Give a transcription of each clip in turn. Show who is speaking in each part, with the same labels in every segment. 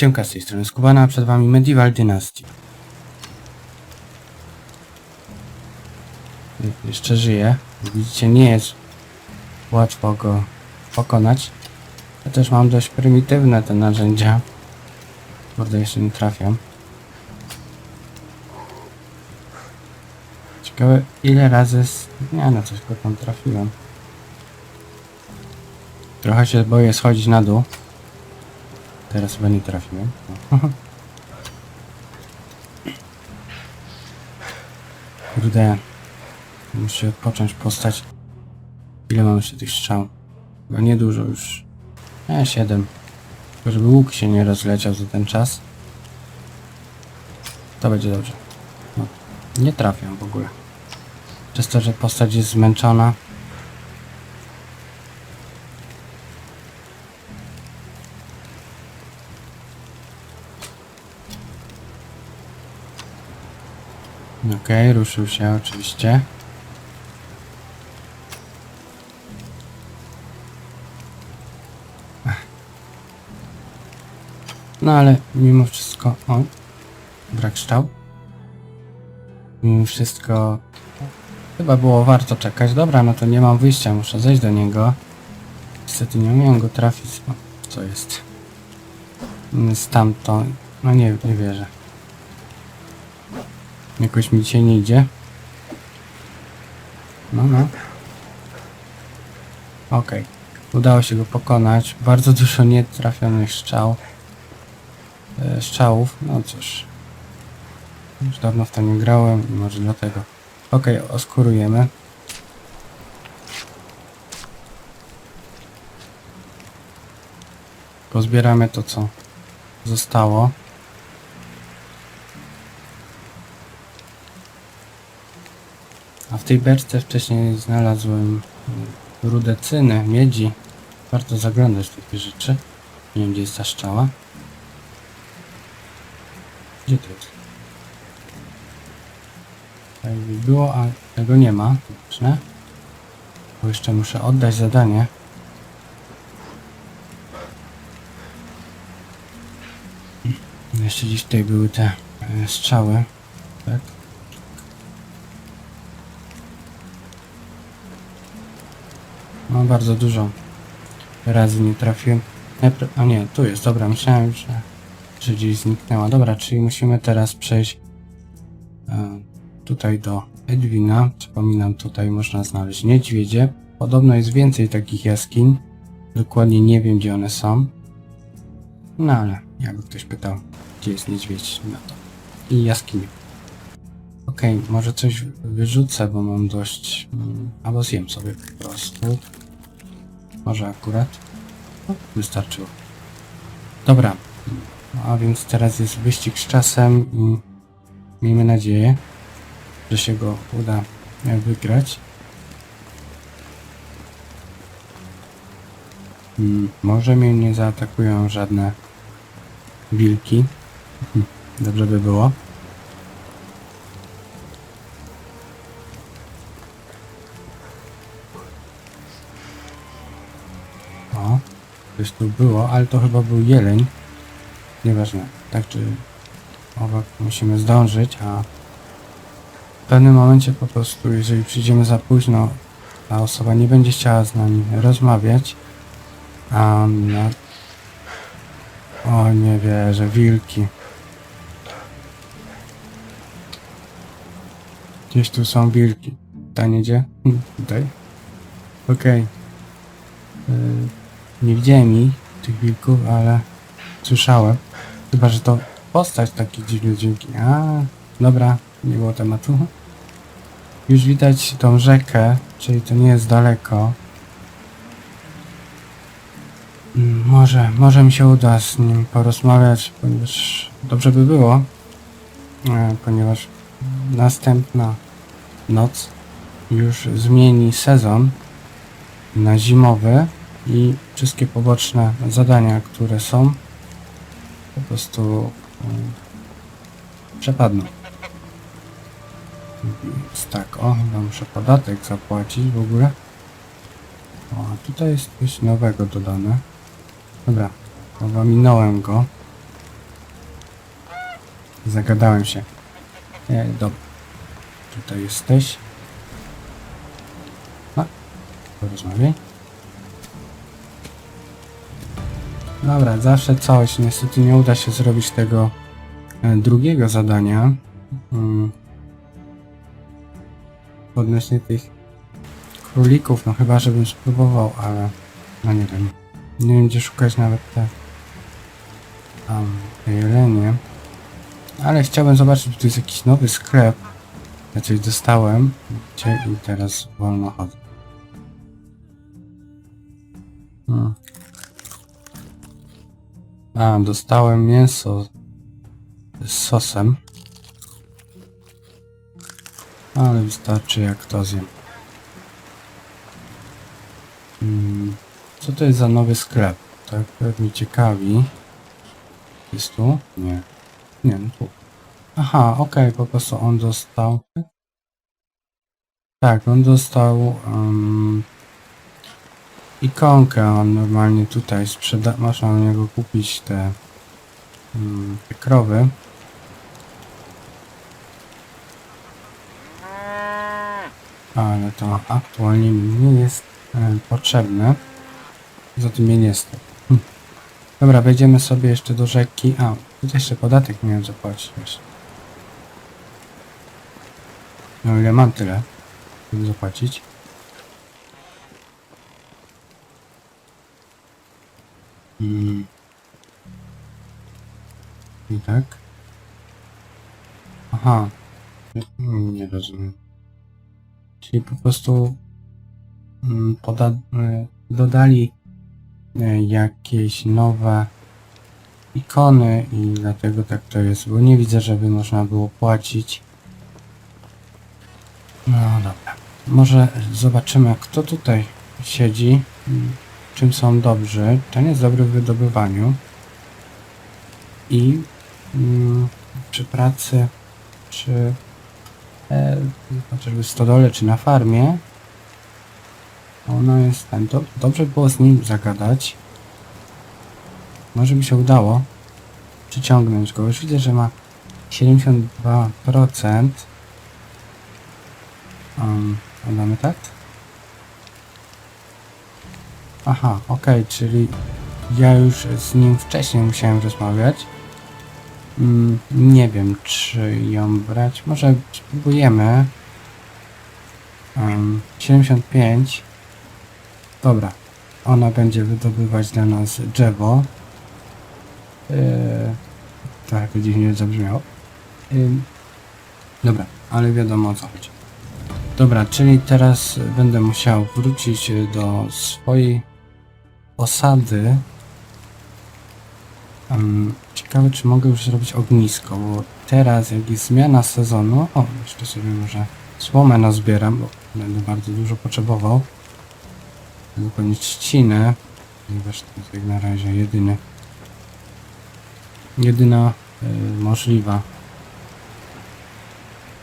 Speaker 1: Siemka z tej strony Skubana, przed wami Medieval Dynasty. Jeszcze żyje. Widzicie, nie jest łatwo go pokonać. Ja też mam dość prymitywne te narzędzia. Kurde, jeszcze nie trafiam. Ciekawe ile razy... z- Nie no, coś go tam trafiłem. Trochę się boję schodzić na dół. Teraz chyba nie trafiłem. O. Kurde. Muszę odpocząć postać. Ile mam jeszcze tych strzał? Chyba niedużo już. E, 7. Tylko żeby łuk się nie rozleciał za ten czas. To będzie dobrze. No. Nie trafiam w ogóle. Przez to, że postać jest zmęczona. Okej, ruszył się oczywiście. No ale mimo wszystko... O, brak strzał. Mimo wszystko... Chyba było warto czekać. Dobra, no to nie mam wyjścia, muszę zejść do niego. Niestety nie umiem go trafić. O, co jest? Stamtąd... No nie, nie wierzę. Jakoś mi się nie idzie. No, no. Okej. Udało się go pokonać. Bardzo dużo nietrafionych strzał. E, strzałów. No cóż. Już dawno w to nie grałem może dlatego. Okej, oskurujemy. Pozbieramy to, co zostało. Tej beczce wcześniej znalazłem rudę cyny, miedzi. Warto zaglądać w takie rzeczy. Nie wiem gdzie jest ta szczała. Gdzie to jest? Tak by było, a tego nie ma. Dobrze. Bo jeszcze muszę oddać zadanie. Jeszcze gdzieś tutaj były te e, strzały. Tak. No bardzo dużo razy nie trafiłem. A nie, tu jest, dobra, myślałem, że, że gdzieś zniknęła. Dobra, czyli musimy teraz przejść e, tutaj do Edwina. Przypominam, tutaj można znaleźć niedźwiedzie. Podobno jest więcej takich jaskiń. Dokładnie nie wiem, gdzie one są. No ale, jakby ktoś pytał, gdzie jest niedźwiedź, no to i jaskinie. Okej, może coś wyrzucę, bo mam dość... mm, Albo zjem sobie po prostu. Może akurat. No, wystarczyło. Dobra. A więc teraz jest wyścig z czasem i miejmy nadzieję, że się go uda wygrać. Mm, Może mnie nie zaatakują żadne wilki. Dobrze by było. O, coś tu było, ale to chyba był jeleń. Nieważne. Tak czy owak musimy zdążyć, a w pewnym momencie po prostu, jeżeli przyjdziemy za późno, ta osoba nie będzie chciała z nami rozmawiać. A na... O nie wierzę, wilki. Gdzieś tu są wilki. Pytanie gdzie? Hm, Tutaj. Okej. Y, Nie widziałem ich, tych wilków, ale słyszałem. Chyba, że to postać taki dziwny dzięki. A, dobra, nie było tematu. Już widać tą rzekę, czyli to nie jest daleko. Mm, Może, może mi się uda z nim porozmawiać, ponieważ dobrze by było, e, ponieważ następna noc już zmieni sezon na zimowy i wszystkie poboczne zadania, które są, po prostu um, przepadną. Tak, o, chyba muszę podatek zapłacić w ogóle. O, tutaj jest coś nowego dodane. Dobra, chyba minąłem go. zagadałem się. E, dobra. Tutaj jesteś. A, porozmawiaj. Dobra, zawsze coś. Niestety nie uda się zrobić tego e, drugiego zadania. Mm. Odnośnie tych królików, no chyba żebym spróbował, ale no nie wiem. Nie wiem gdzie szukać nawet te tam jelenie. Ale chciałbym zobaczyć, czy tu jest jakiś nowy sklep. Ja coś dostałem. Gdzie i teraz wolno chodzę. Hmm. A, dostałem mięso z sosem. Ale wystarczy jak to zjem. Hmm. Co to jest za nowy sklep? Tak mnie ciekawi. Jest tu? Nie. Nie, no tu. Aha, okej, po prostu on dostał. Tak, on dostał um, ikonkę, on normalnie tutaj sprzeda... Można u niego kupić te, um, te krowy. Ale to aktualnie mi nie jest e, potrzebne. Zatem mnie nie stać. Hm. Dobra, wejdziemy sobie jeszcze do rzeki. A, tutaj jeszcze podatek miałem zapłacić. No ile mam tyle, żeby zapłacić. Mm. I tak. Aha. Nie rozumiem. Czyli po prostu mm, poda y, dodali y, jakieś nowe ikony i dlatego tak to jest, bo nie widzę, żeby można było płacić. No dobra. Może zobaczymy, kto tutaj siedzi, mm, czym są dobrzy. Ten jest dobry w wydobywaniu. I mm, przy pracy, przy e, chociażby stodole, czy na farmie, ono jest ten. Do, dobrze było z nim zagadać. Może by się udało przyciągnąć go. Już widzę, że ma 72%. Um, damy tak? Aha, okej, czyli ja już z nim wcześniej musiałem rozmawiać. Mm, nie wiem, czy ją brać. Może spróbujemy. Um, 75. Dobra. Ona będzie wydobywać dla nas drzewo. Yy, tak, dziwnie zabrzmiało. Yy, dobra, ale wiadomo o co chodzi. Dobra, czyli teraz będę musiał wrócić do swojej osady. Ciekawe, czy mogę już zrobić ognisko, bo teraz, jak jest zmiana sezonu... O, jeszcze sobie może słomę nazbieram, bo będę bardzo dużo potrzebował. Będę pewnie trzcinę, ponieważ to jest jak na razie jedyny... Jedyna y, możliwa...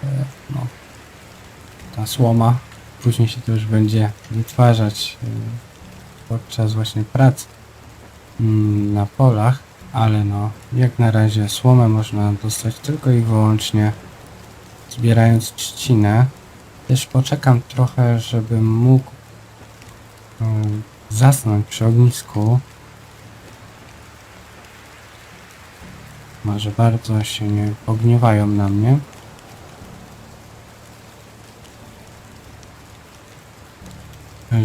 Speaker 1: Y, no, ta słoma. Później się to już będzie wytwarzać y, podczas właśnie prac mm, na polach, ale no jak na razie słomę można dostać tylko i wyłącznie zbierając trzcinę. Też poczekam trochę, żebym mógł y, zasnąć przy ognisku. Może bardzo się nie pogniewają na mnie.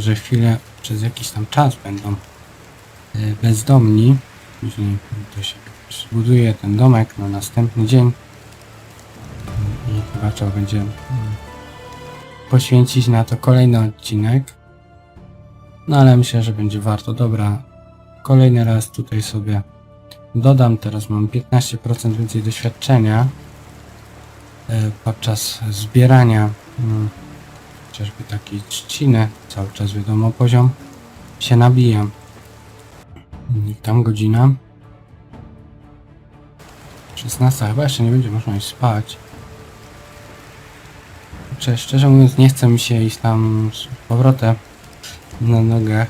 Speaker 1: Że chwilę przez jakiś tam czas będą e, bezdomni. Później to się zbuduje ten domek na następny dzień i chyba trzeba będzie mm, poświęcić na to kolejny odcinek. No ale myślę, że będzie warto. Dobra, kolejny raz tutaj sobie dodam. Teraz mam 15% więcej doświadczenia e, podczas zbierania mm, chociażby takiej trzciny, cały czas wiadomo poziom się nabija. I tam godzina 16, chyba jeszcze nie będzie można iść spać. Czy szczerze mówiąc nie chce mi się iść tam z powrotem na nogach.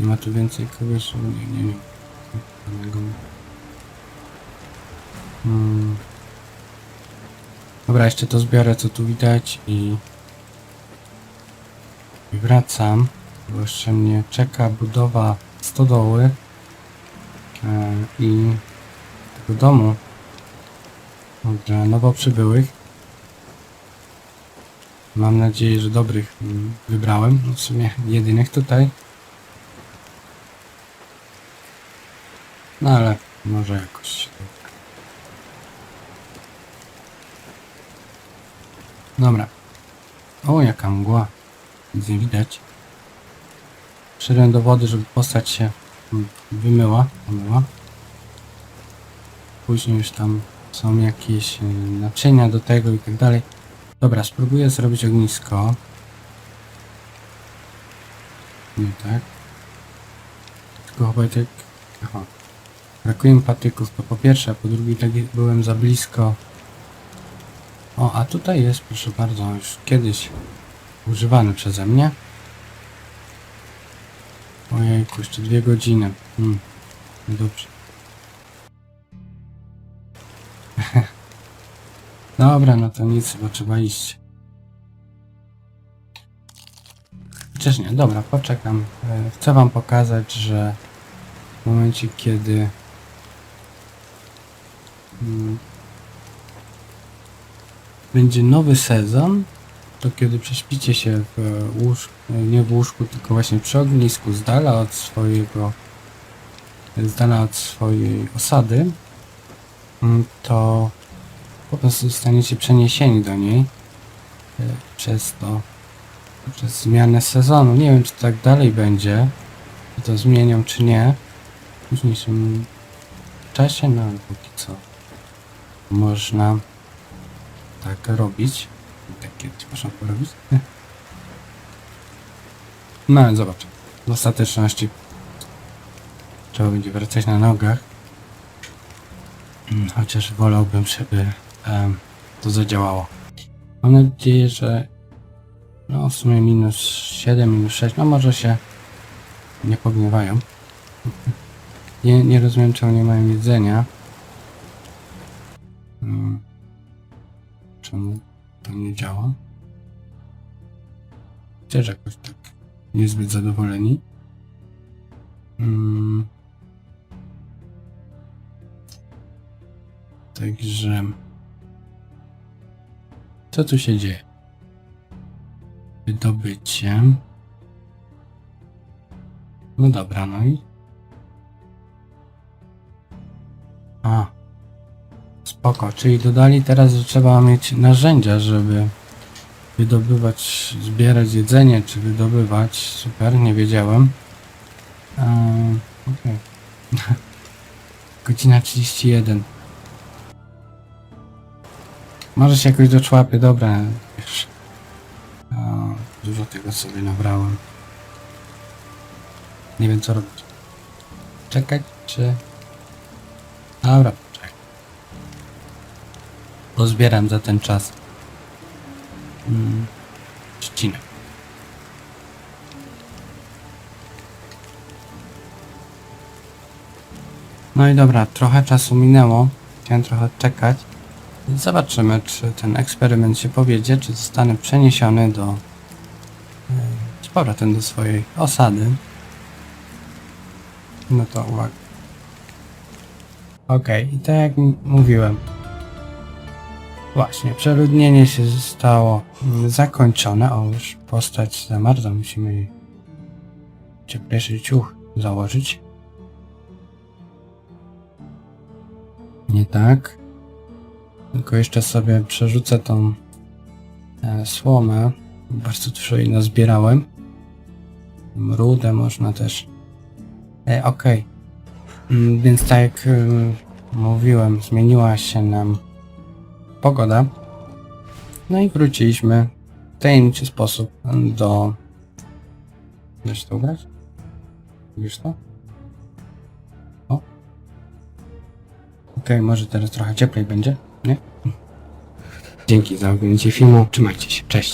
Speaker 1: Nie ma tu więcej kogoś, nie, nie wiem. Mm. Dobra, jeszcze to zbiorę, co tu widać i... i wracam, bo jeszcze mnie czeka budowa stodoły e, i tego domu dla nowo przybyłych. Mam nadzieję, że dobrych wybrałem. W sumie jedynych tutaj. No ale może jakoś się to uda. Dobra. O, jaka mgła. Nic nie widać. Wszedłem do wody, żeby postać się wymyła. Później już tam są jakieś y, naczynia do tego i tak dalej. Dobra, spróbuję zrobić ognisko. Nie tak. Tylko chyba tak... Aha. Brakuje mi patyków, to po pierwsze, a po drugie tak byłem za blisko. O, a tutaj jest, proszę bardzo, już kiedyś używany przeze mnie. Ojejku, jeszcze dwie godziny. Hmm. no Dobrze. Dobra, no to nic, bo trzeba iść. Chociaż nie, dobra, poczekam. E, Chcę wam pokazać, że w momencie, kiedy mm, będzie nowy sezon, to kiedy prześpicie się w łóżku, nie w łóżku, tylko właśnie przy ognisku, z dala od swojego, z dala od swojej osady, mm, to po prostu zostaniecie przeniesieni do niej e, przez to, przez zmianę sezonu. Nie wiem, czy tak dalej będzie, czy to zmienią, czy nie w późniejszym czasie, no ale póki co można tak robić. Tak kiedyś można porobić. No ale zobacz, w ostateczności trzeba będzie wracać na nogach. Mm, Chociaż wolałbym, żeby em, to zadziałało. Mam nadzieję, że no w sumie minus 7, minus 6, no może się nie pogniewają. Nie, nie rozumiem czemu nie mają jedzenia. Mm. Czemu to nie działa? Też jakoś tak niezbyt zadowoleni. Mm. Także... Co tu się dzieje? Wydobycie. No dobra, no i... Spoko, czyli dodali teraz, że trzeba mieć narzędzia, żeby wydobywać, zbierać jedzenie, czy wydobywać. Super, nie wiedziałem. Eee, okej. Godzina 31. Może się jakoś doczłapię, dobra. Wiesz. O, dużo tego sobie nabrałem. Nie wiem co robić. Czekać czy... Dobra. Pozbieram za ten czas. Mm, trzcinę. No i dobra, trochę czasu minęło. Chciałem trochę czekać. Zobaczymy, czy ten eksperyment się powiedzie, czy zostanę przeniesiony do... e, z powrotem do swojej osady. No to uwaga. Okej, i tak jak mówiłem. Właśnie, przeludnienie się zostało zakończone. O, już postać zamarza, musimy jej cieplejszy ciuch założyć. Nie tak. Tylko jeszcze sobie przerzucę tą e, słomę. Bardzo dużo jej nazbierałem. Rudę można też. E, Okej. Mm, Więc tak jak y, mówiłem, zmieniła się nam pogoda. No i wróciliśmy w tajemniczy sposób do... Się to ugrać? Widzisz to? O. Okej, może teraz trochę cieplej będzie, nie? Dzięki za oglądanie filmu. Trzymajcie się. Cześć.